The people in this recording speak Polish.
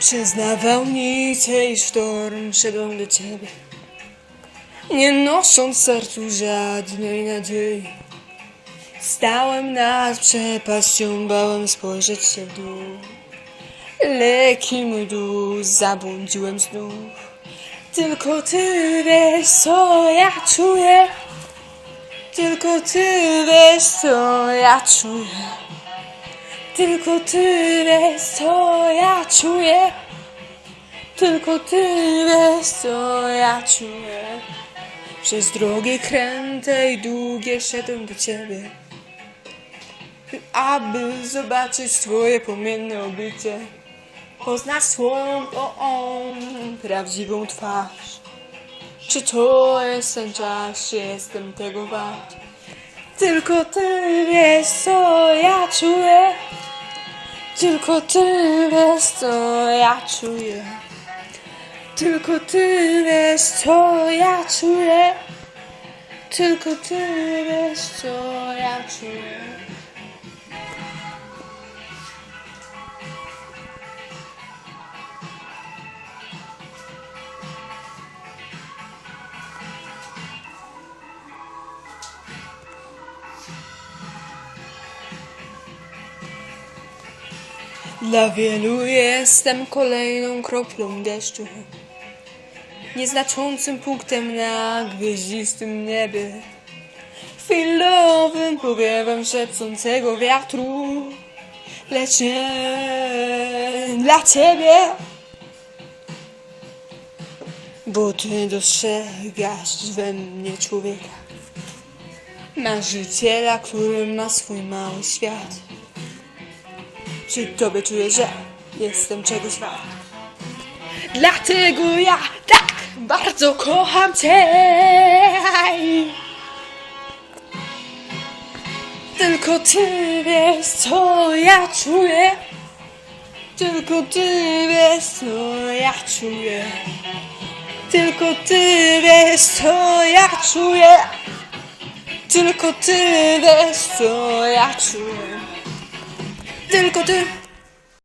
Przez nawałnicę i sztorm szedłem do ciebie. Nie nosząc sercu żadnej nadziei. Stałem nad przepaścią, bałem spojrzeć się w dół. Leki mój duch, zabłądziłem znów. Tylko ty wiesz co ja czuję. Tylko ty wiesz co ja czuję Tylko ty wiesz co ja czuję. Tylko ty wiesz co ja czuję. Przez drogi kręte i długie szedłem do ciebie aby zobaczyć twoje płomienne oblicze. Poznać swoją o, o, prawdziwą twarz. Czy to jest ten czas, jestem tego wart. Tylko ty wiesz co ja czuję Tylko ty wiesz co ja czuję. Tylko ty wiesz co ja czuję. Tylko ty wiesz co ja czuję Dla wielu jestem kolejną kroplą deszczu. Nieznaczącym punktem na gwieździstym niebie. Chwilowym powiewem szepcącego wiatru. Lecz nie dla ciebie. Bo ty dostrzegasz we mnie człowieka. Marzyciela, który ma swój mały świat czy tobie czuję, że jestem czegoś wart? Dlatego ja tak bardzo kocham cię. Tylko ty wiesz, co ja czuję. Tylko ty wiesz, co ja czuję. Tylko ty wiesz, co ja czuję. Tylko ty wiesz, co ja czuję. Tylko ty